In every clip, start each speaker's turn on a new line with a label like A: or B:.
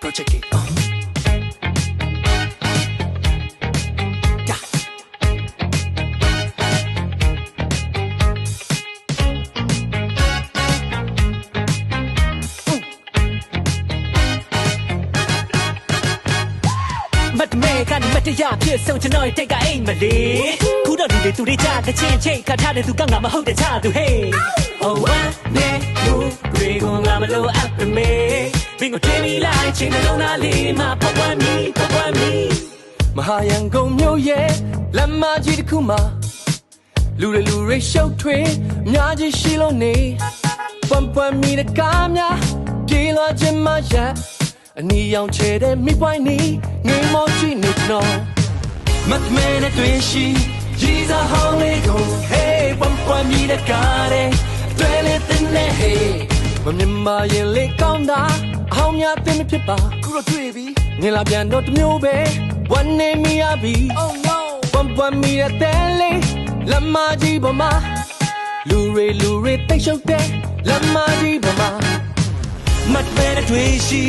A: Project it. Oh. 맞매간 맞대야 필성전 널 때가 앵말리 구러리를 뚜리자 대체 제가 다른 두강 남아 허대 자두해 어와 내 무, 그리고 나말로 앞에 매 င်းကိုတင်ပြီးလိုက်ချင်းနှလုံးသားလေးမှာပေါ်ပွားမီပေါ်ပွားမီ
B: မဟာရန်ကုန်မြို့ရဲ့လမ်းမကြီးတစ်ခုမှာလူတွေလူတွေရှုပ်ထွေးအများကြီးရှိလို့နေပွမ်ပွမ်မီတဲ့ကားများပြေးလာခြင်းမရအနီရောင်ချဲတဲ့မိပွိုင်းနေငိမ်မောကြည့်နေကျွန်တော်မတ်မဲနဲ့တွေ့ရှိကြီးစားဟောင်းလေးကို hey ပွမ်ပွမ်မီတဲ့ကားတဲ့တွေ့လေတဲ့နဲ့ hey မမြင်မရင်လေးကောင်းတာအဟော င်းများတင်မဖြစ်ပါခုတော့တွေ့ပြီငင်လာပြန်တော့တစ်မျိုးပဲวันနေမီရပြီ oh no ပွမ်ပွမ်မီတဲ့လေးလမ်းမကြီးပေါ်မှာလူတွေလူတွေတိတ်ရှုပ်တဲ့လမ်းမကြီးပေါ်မှာမတ်မဲနဲ့တွေ့ရှိ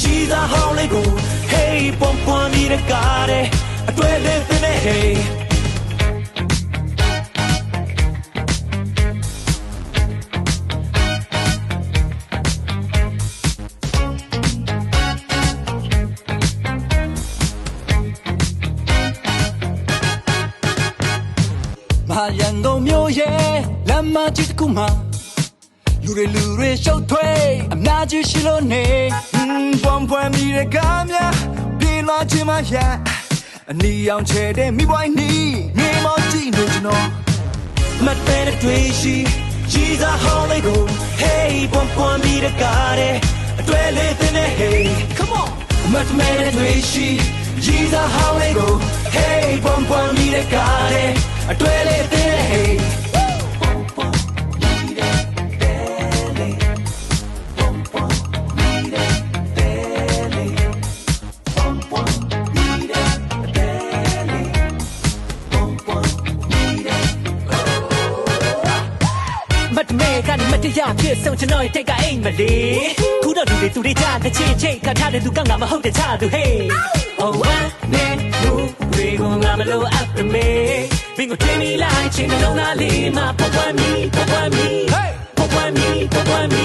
B: ကြီးစားဟောင်းလေးကို hey ပွမ်ပွမ်မီတဲ့ကားတဲ့အတွေ့လေးတဲ့နဲ့ hey မဟာရန်ကုန်မြို့ရဲ့လမ်းမကြီးတစ်ခုမှာလူတွေလူတွေရှုပ်ထွေးအများကြီးရှိလို့နေဟွန်းပွမ်ပွမ်မိတဲ့ကားများပြေးလာခြင်းမရအနီရောင်ချဲတဲ့မိပွိုင်းနီမြေမောကြည့်နေကျွန်တော်မတ်တဲ့တွေ့ရှိကြီးစားဟောင်းလေးကို hey ပွမ်ပွမ်မိတဲ့ကားတဲ့အတွေ့လေးတဲ့နဲ့ hey come on မတ်မဲတဲ့တွေ့ရှိကြီးစားဟောင်းလေးကို hey ပွမ်ပွမ်မိတဲ့ကားတဲ့ အတွေ့လေးတဲ့နဲ့ hey
A: မတ်မဲကနေမတရားဖြစ်ဆုံးကျွန်တော်ရဲ့တိတ်ကအိမ်မလေးခုတော့ဒီလေသူတွေကြားတဲ့ချင်းချင်းခတ်ထားတဲ့သူကငါမဟုတ်တဲ့ချသူ hey oh one day you တွေကိုငါမလို့ အပ်ပေမေဘင်းကိုတင်ပြီးလိုက်ချင်းနှလုံးသားလေးမှာပေါ်ပွားမီပေါ်ပွားမီ
B: Hey!
A: ပေါ်ပွားမီပေါ်ပွားမီ